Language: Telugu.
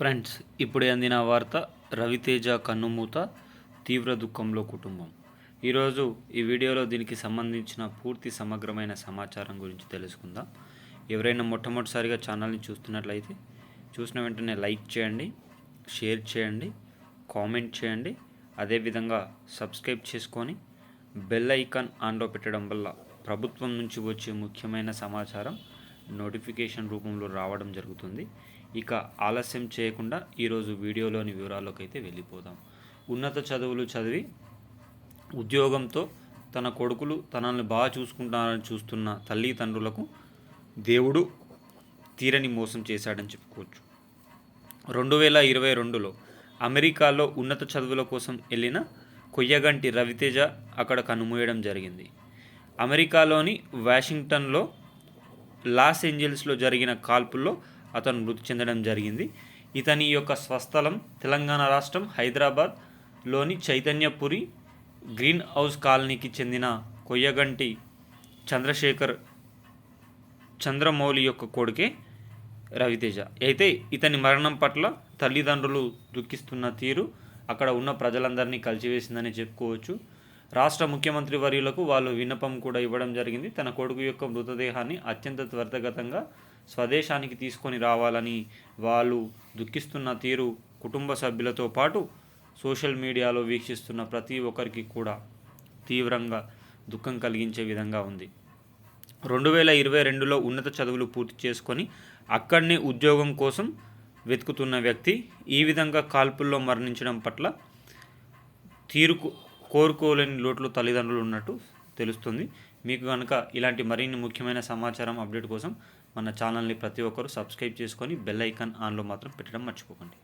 ఫ్రెండ్స్ ఇప్పుడే అందిన వార్త రవితేజ కన్నుమూత తీవ్ర దుఃఖంలో కుటుంబం. ఈరోజు ఈ వీడియోలో దీనికి సంబంధించిన పూర్తి సమగ్రమైన సమాచారం గురించి తెలుసుకుందాం. ఎవరైనా మొట్టమొదటిసారిగా ఛానల్ని చూస్తున్నట్లయితే చూసిన వెంటనే లైక్ చేయండి షేర్ చేయండి కామెంట్ చేయండి. అదేవిధంగా సబ్స్క్రైబ్ చేసుకొని బెల్ ఐకాన్ ఆన్లో పెట్టడం వల్ల ప్రభుత్వం నుంచి వచ్చే ముఖ్యమైన సమాచారం నోటిఫికేషన్ రూపంలో రావడం జరుగుతుంది. ఇక ఆలస్యం చేయకుండా ఈరోజు వీడియోలోని వివరాల్లోకి అయితే వెళ్ళిపోదాం. ఉన్నత చదువులు చదివి ఉద్యోగంతో తన కొడుకులు తనల్ని బాగా చూసుకుంటారని చూస్తున్న తల్లిదండ్రులకు దేవుడు తీరని మోసం చేశాడని చెప్పుకోవచ్చు. రెండు వేల ఇరవై రెండులో అమెరికాలో ఉన్నత చదువుల కోసం వెళ్ళిన కొయ్యగంటి రవితేజ అక్కడ కనుమూయడం జరిగింది. అమెరికాలోని వాషింగ్టన్లో లాస్ ఏంజల్స్లో జరిగిన కాల్పుల్లో అతను మృతి చెందడం జరిగింది. ఇతని యొక్క స్వస్థలం తెలంగాణ రాష్ట్రం హైదరాబాద్లోని చైతన్యపురి గ్రీన్ హౌస్ కాలనీకి చెందిన కొయ్యగంటి చంద్రశేఖర్ చంద్రమౌళి యొక్క కొడుకే రవితేజ. అయితే ఇతని మరణం పట్ల తల్లిదండ్రులు దుఃఖిస్తున్న తీరు అక్కడ ఉన్న ప్రజలందరినీ కలిచివేసిందని చెప్పుకోవచ్చు. రాష్ట్ర ముఖ్యమంత్రి వర్యులకు వాళ్ళు విన్నపం కూడా ఇవ్వడం జరిగింది. తన కొడుకు యొక్క మృతదేహాన్ని అత్యంత త్వరితగతంగా స్వదేశానికి తీసుకొని రావాలని వాళ్ళు దుఃఖిస్తున్న తీరు కుటుంబ సభ్యులతో పాటు సోషల్ మీడియాలో వీక్షిస్తున్న ప్రతి ఒక్కరికి కూడా తీవ్రంగా దుఃఖం కలిగించే విధంగా ఉంది. రెండు వేల ఇరవై రెండులో ఉన్నత చదువులు పూర్తి చేసుకొని అక్కడనే ఉద్యోగం కోసం వెతుకుతున్న వ్యక్తి ఈ విధంగా కాల్పుల్లో మరణించడం పట్ల తీరుకు కోరుకోలేని లోట్లు తల్లిదండ్రులు ఉన్నట్టు తెలుస్తుంది. మీకు కనుక ఇలాంటి మరిన్ని ముఖ్యమైన సమాచారం అప్డేట్ కోసం మన ఛానల్ని ప్రతి ఒక్కరూ సబ్స్క్రైబ్ చేసుకొని బెల్ ఐకాన్ ఆన్లో మాత్రం పెట్టడం మర్చిపోకండి.